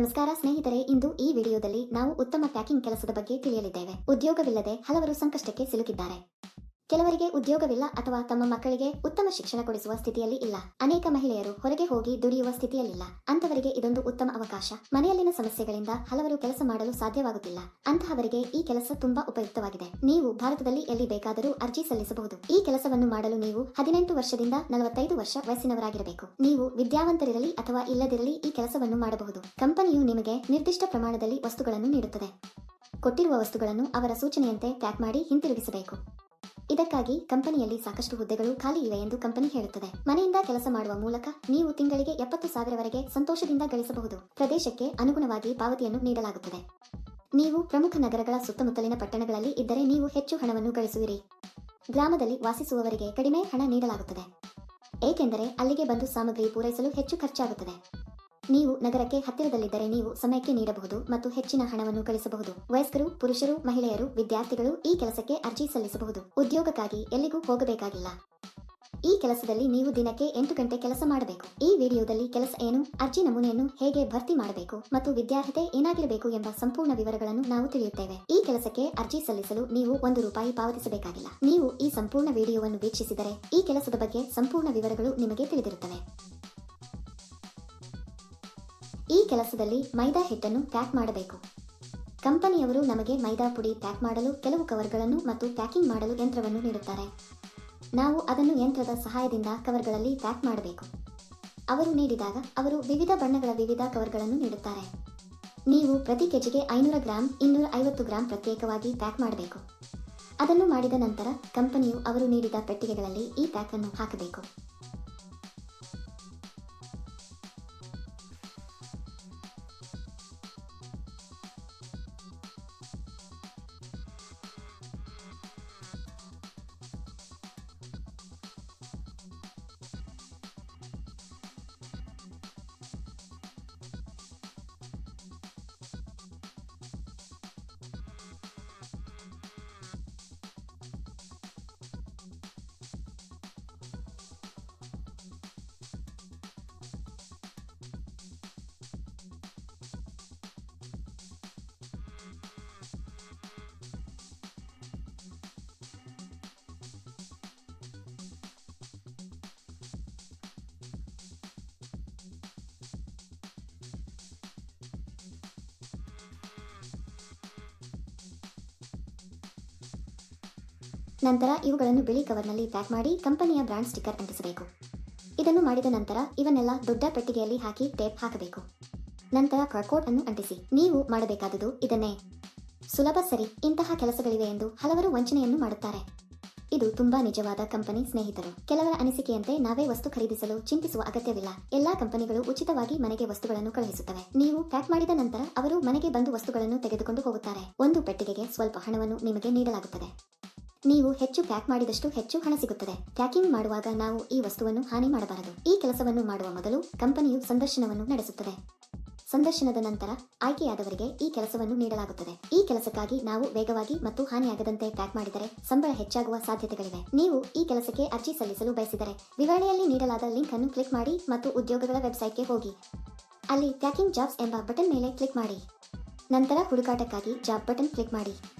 ನಮಸ್ಕಾರ ಸ್ನೇಹಿತರೆ, ಇಂದು ಈ ವಿಡಿಯೋದಲ್ಲಿ ನಾವು ಉತ್ತಮ ಪ್ಯಾಕಿಂಗ್ ಕೆಲಸದ ಬಗ್ಗೆ ತಿಳಿಯಲಿದ್ದೇವೆ. ಉದ್ಯೋಗವಿಲ್ಲದೆ ಹಲವರು ಸಂಕಷ್ಟಕ್ಕೆ ಸಿಲುಕಿದ್ದಾರೆ. ಕೆಲವರಿಗೆ ಉದ್ಯೋಗವಿಲ್ಲ ಅಥವಾ ತಮ್ಮ ಮಕ್ಕಳಿಗೆ ಉತ್ತಮ ಶಿಕ್ಷಣ ಕೊಡಿಸುವ ಸ್ಥಿತಿಯಲ್ಲಿ ಇಲ್ಲ. ಅನೇಕ ಮಹಿಳೆಯರು ಹೊರಗೆ ಹೋಗಿ ದುಡಿಯುವ ಸ್ಥಿತಿಯಲ್ಲಿಲ್ಲ. ಅಂತವರಿಗೆ ಇದೊಂದು ಉತ್ತಮ ಅವಕಾಶ. ಮನೆಯಲ್ಲಿನ ಸಮಸ್ಯೆಗಳಿಂದ ಹಲವರು ಕೆಲಸ ಮಾಡಲು ಸಾಧ್ಯವಾಗುತ್ತಿಲ್ಲ. ಅಂತಹವರಿಗೆ ಈ ಕೆಲಸ ತುಂಬಾ ಉಪಯುಕ್ತವಾಗಿದೆ. ನೀವು ಭಾರತದಲ್ಲಿ ಎಲ್ಲಿ ಬೇಕಾದರೂ ಅರ್ಜಿ ಸಲ್ಲಿಸಬಹುದು. ಈ ಕೆಲಸವನ್ನು ಮಾಡಲು ನೀವು ಹದಿನೆಂಟು ವರ್ಷದಿಂದ ನಲವತ್ತೈದು ವರ್ಷ ವಯಸ್ಸಿನವರಾಗಿರಬೇಕು. ನೀವು ವಿದ್ಯಾವಂತರಿರಲಿ ಅಥವಾ ಇಲ್ಲದಿರಲಿ ಈ ಕೆಲಸವನ್ನು ಮಾಡಬಹುದು. ಕಂಪನಿಯು ನಿಮಗೆ ನಿರ್ದಿಷ್ಟ ಪ್ರಮಾಣದಲ್ಲಿ ವಸ್ತುಗಳನ್ನು ನೀಡುತ್ತದೆ. ಕೊಟ್ಟಿರುವ ವಸ್ತುಗಳನ್ನು ಅವರ ಸೂಚನೆಯಂತೆ ಪ್ಯಾಕ್ ಮಾಡಿ ಹಿಂತಿರುಗಿಸಬೇಕು. ಇದಕ್ಕಾಗಿ ಕಂಪನಿಯಲ್ಲಿ ಸಾಕಷ್ಟು ಹುದ್ದೆಗಳು ಖಾಲಿ ಇವೆ ಎಂದು ಕಂಪನಿ ಹೇಳುತ್ತದೆ. ಮನೆಯಿಂದ ಕೆಲಸ ಮಾಡುವ ಮೂಲಕ ನೀವು ತಿಂಗಳಿಗೆ ಎಪ್ಪತ್ತು ಸಾವಿರವರೆಗೆ ಸಂತೋಷದಿಂದ ಗಳಿಸಬಹುದು. ಪ್ರದೇಶಕ್ಕೆ ಅನುಗುಣವಾಗಿ ಪಾವತಿಯನ್ನು ನೀಡಲಾಗುತ್ತದೆ. ನೀವು ಪ್ರಮುಖ ನಗರಗಳ ಸುತ್ತಮುತ್ತಲಿನ ಪಟ್ಟಣಗಳಲ್ಲಿ ಇದ್ದರೆ ನೀವು ಹೆಚ್ಚು ಹಣವನ್ನು ಗಳಿಸುವಿರಿ. ಗ್ರಾಮದಲ್ಲಿ ವಾಸಿಸುವವರಿಗೆ ಕಡಿಮೆ ಹಣ ನೀಡಲಾಗುತ್ತದೆ. ಏಕೆಂದರೆ ಅಲ್ಲಿಗೆ ಬಂದು ಸಾಮಗ್ರಿ ಪೂರೈಸಲು ಹೆಚ್ಚು ಖರ್ಚಾಗುತ್ತದೆ. ನೀವು ನಗರಕ್ಕೆ ಹತ್ತಿರದಲ್ಲಿದ್ದರೆ ನೀವು ಸಮಯಕ್ಕೆ ನೀಡಬಹುದು ಮತ್ತು ಹೆಚ್ಚಿನ ಹಣವನ್ನು ಗಳಿಸಬಹುದು. ವಯಸ್ಕರು, ಪುರುಷರು, ಮಹಿಳೆಯರು, ವಿದ್ಯಾರ್ಥಿಗಳು ಈ ಕೆಲಸಕ್ಕೆ ಅರ್ಜಿ ಸಲ್ಲಿಸಬಹುದು. ಉದ್ಯೋಗಕ್ಕಾಗಿ ಎಲ್ಲಿಗೂ ಹೋಗಬೇಕಾಗಿಲ್ಲ. ಈ ಕೆಲಸದಲ್ಲಿ ನೀವು ದಿನಕ್ಕೆ ಎಂಟು ಗಂಟೆ ಕೆಲಸ ಮಾಡಬೇಕು. ಈ ವಿಡಿಯೋದಲ್ಲಿ ಕೆಲಸ ಏನು, ಅರ್ಜಿ ನಮೂನೆಯನ್ನು ಹೇಗೆ ಭರ್ತಿ ಮಾಡಬೇಕು ಮತ್ತು ವಿದ್ಯಾರ್ಹತೆ ಏನಾಗಿರಬೇಕು ಎಂಬ ಸಂಪೂರ್ಣ ವಿವರಗಳನ್ನು ನಾವು ತಿಳಿಯುತ್ತೇವೆ. ಈ ಕೆಲಸಕ್ಕೆ ಅರ್ಜಿ ಸಲ್ಲಿಸಲು ನೀವು ಒಂದು ರೂಪಾಯಿ ಪಾವತಿಸಬೇಕಾಗಿಲ್ಲ. ನೀವು ಈ ಸಂಪೂರ್ಣ ವಿಡಿಯೋವನ್ನು ವೀಕ್ಷಿಸಿದರೆ ಈ ಕೆಲಸದ ಬಗ್ಗೆ ಸಂಪೂರ್ಣ ವಿವರಗಳು ನಿಮಗೆ ತಿಳಿದಿರುತ್ತವೆ. ಈ ಕೆಲಸದಲ್ಲಿ ಮೈದಾ ಹಿಟ್ಟನ್ನು ಪ್ಯಾಕ್ ಮಾಡಬೇಕು. ಕಂಪನಿಯವರು ನಮಗೆ ಮೈದಾ ಪುಡಿ ಪ್ಯಾಕ್ ಮಾಡಲು ಕೆಲವು ಕವರ್ಗಳನ್ನು ಮತ್ತು ಪ್ಯಾಕಿಂಗ್ ಮಾಡಲು ಯಂತ್ರವನ್ನು ನೀಡುತ್ತಾರೆ. ನಾವು ಅದನ್ನು ಯಂತ್ರದ ಸಹಾಯದಿಂದ ಕವರ್ಗಳಲ್ಲಿ ಪ್ಯಾಕ್ ಮಾಡಬೇಕು. ಅವರು ನೀಡಿದಾಗ ಅವರು ವಿವಿಧ ಬಣ್ಣಗಳ ವಿವಿಧ ಕವರ್ಗಳನ್ನು ನೀಡುತ್ತಾರೆ. ನೀವು ಪ್ರತಿ ಕೆಜಿಗೆ ಐನೂರ ಗ್ರಾಂ, ಇನ್ನೂರ ಐವತ್ತು ಗ್ರಾಂ ಪ್ರತ್ಯೇಕವಾಗಿ ಪ್ಯಾಕ್ ಮಾಡಬೇಕು. ಅದನ್ನು ಮಾಡಿದ ನಂತರ ಕಂಪನಿಯು ಅವರು ನೀಡಿದ ಪೆಟ್ಟಿಗೆಗಳಲ್ಲಿ ಈ ಪ್ಯಾಕ್ ಅನ್ನು ಹಾಕಬೇಕು. ನಂತರ ಇವುಗಳನ್ನು ಬಿಳಿ ಕವರ್ನಲ್ಲಿ ಪ್ಯಾಕ್ ಮಾಡಿ ಕಂಪನಿಯ ಬ್ರಾಂಡ್ ಸ್ಟಿಕ್ಕರ್ ಅಂಟಿಸಬೇಕು. ಇದನ್ನು ಮಾಡಿದ ನಂತರ ಇವನ್ನೆಲ್ಲ ದೊಡ್ಡ ಪೆಟ್ಟಿಗೆಯಲ್ಲಿ ಹಾಕಿ ಟೇಪ್ ಹಾಕಬೇಕು. ನಂತರ ಕರ್ಕೋಟ್ ಅನ್ನು ಅಂಟಿಸಿ. ನೀವು ಮಾಡಬೇಕಾದುದು ಇದನ್ನೇ. ಸುಲಭ ಸರಿ. ಇಂತಹ ಕೆಲಸಗಳಿವೆ ಎಂದು ಹಲವರು ವಂಚನೆಯನ್ನು ಮಾಡುತ್ತಾರೆ. ಇದು ತುಂಬಾ ನಿಜವಾದ ಕಂಪನಿ ಸ್ನೇಹಿತರು. ಕೆಲವರ ಅನಿಸಿಕೆಯಂತೆ ನಾವೇ ವಸ್ತು ಖರೀದಿಸಲು ಚಿಂತಿಸುವ ಅಗತ್ಯವಿಲ್ಲ. ಎಲ್ಲಾ ಕಂಪನಿಗಳು ಉಚಿತವಾಗಿ ಮನೆಗೆ ವಸ್ತುಗಳನ್ನು ಕಳುಹಿಸುತ್ತವೆ. ನೀವು ಪ್ಯಾಕ್ ಮಾಡಿದ ನಂತರ ಅವರು ಮನೆಗೆ ಬಂದು ವಸ್ತುಗಳನ್ನು ತೆಗೆದುಕೊಂಡು ಹೋಗುತ್ತಾರೆ. ಒಂದು ಪೆಟ್ಟಿಗೆಗೆ ಸ್ವಲ್ಪ ಹಣವನ್ನು ನಿಮಗೆ ನೀಡಲಾಗುತ್ತದೆ. ನೀವು ಹೆಚ್ಚು ಪ್ಯಾಕ್ ಮಾಡಿದಷ್ಟು ಹೆಚ್ಚು ಹಣ ಸಿಗುತ್ತದೆ. ಪ್ಯಾಕಿಂಗ್ ಮಾಡುವಾಗ ನಾವು ಈ ವಸ್ತುವನ್ನು ಹಾನಿ ಮಾಡಬಾರದು. ಈ ಕೆಲಸವನ್ನು ಮಾಡುವ ಮೊದಲು ಕಂಪನಿಯು ಸಂದರ್ಶನವನ್ನು ನಡೆಸುತ್ತದೆ. ಸಂದರ್ಶನದ ನಂತರ ಆಯ್ಕೆಯಾದವರಿಗೆ ಈ ಕೆಲಸವನ್ನು ನೀಡಲಾಗುತ್ತದೆ. ಈ ಕೆಲಸಕ್ಕಾಗಿ ನಾವು ವೇಗವಾಗಿ ಮತ್ತು ಹಾನಿಯಾಗದಂತೆ ಪ್ಯಾಕ್ ಮಾಡಿದರೆ ಸಂಬಳ ಹೆಚ್ಚಾಗುವ ಸಾಧ್ಯತೆಗಳಿವೆ. ನೀವು ಈ ಕೆಲಸಕ್ಕೆ ಅರ್ಜಿ ಸಲ್ಲಿಸಲು ಬಯಸಿದರೆ ವಿವರಣೆಯಲ್ಲಿ ನೀಡಲಾದ ಲಿಂಕ್ ಅನ್ನು ಕ್ಲಿಕ್ ಮಾಡಿ ಮತ್ತು ಉದ್ಯೋಗಗಳ ವೆಬ್ಸೈಟ್ಗೆ ಹೋಗಿ. ಅಲ್ಲಿ ಪ್ಯಾಕಿಂಗ್ ಜಾಬ್ಸ್ ಎಂಬ ಬಟನ್ ಮೇಲೆ ಕ್ಲಿಕ್ ಮಾಡಿ. ನಂತರ ಹುಡುಕಾಟಕ್ಕಾಗಿ ಜಾಬ್ ಬಟನ್ ಕ್ಲಿಕ್ ಮಾಡಿ.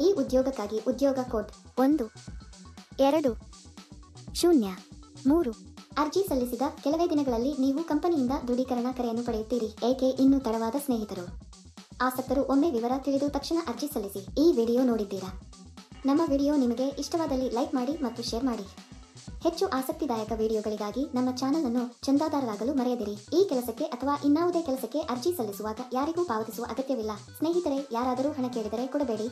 ಈ ಉದ್ಯೋಗಕ್ಕಾಗಿ ಉದ್ಯೋಗ ಕೋಡ್ ಒಂದು, ಎರಡು, ಶೂನ್ಯ, ಮೂರು ಅರ್ಜಿ ಸಲ್ಲಿಸಿದ ಕೆಲವೇ ದಿನಗಳಲ್ಲಿ ನೀವು ಕಂಪನಿಯಿಂದ ದೃಢೀಕರಣ ಕರೆಯನ್ನು ಪಡೆಯುತ್ತೀರಿ, ಏಕೆ ಇನ್ನೂ ತಡವಾದ ಸ್ನೇಹಿತರು? ಆಸಕ್ತರು ಒಮ್ಮೆ ವಿವರ ತಿಳಿದು ತಕ್ಷಣ ಅರ್ಜಿ ಸಲ್ಲಿಸಿ, ಈ ವಿಡಿಯೋ ನೋಡಿದ್ದೀರಾ? ನಮ್ಮ ವಿಡಿಯೋ ನಿಮಗೆ ಇಷ್ಟವಾದಲ್ಲಿ ಲೈಕ್ ಮಾಡಿ ಮತ್ತು ಶೇರ್ ಮಾಡಿ. ಹೆಚ್ಚು ಆಸಕ್ತಿದಾಯಕ ವಿಡಿಯೋಗಳಿಗಾಗಿ ನಮ್ಮ ಚಾನಲ್ ಅನ್ನು ಚಂದಾದಾರರಾಗಲು ಮರೆಯದಿರಿ. ಈ ಕೆಲಸಕ್ಕೆ ಅಥವಾ ಇನ್ನಾವುದೇ ಕೆಲಸಕ್ಕೆ ಅರ್ಜಿ ಸಲ್ಲಿಸುವಾಗ ಯಾರಿಗೂ ಪಾವತಿಸುವ ಅಗತ್ಯವಿಲ್ಲ. ಸ್ನೇಹಿತರೆ, ಯಾರಾದರೂ ಹಣ ಕೇಳಿದರೆ ಕೊಡಬೇಡಿ.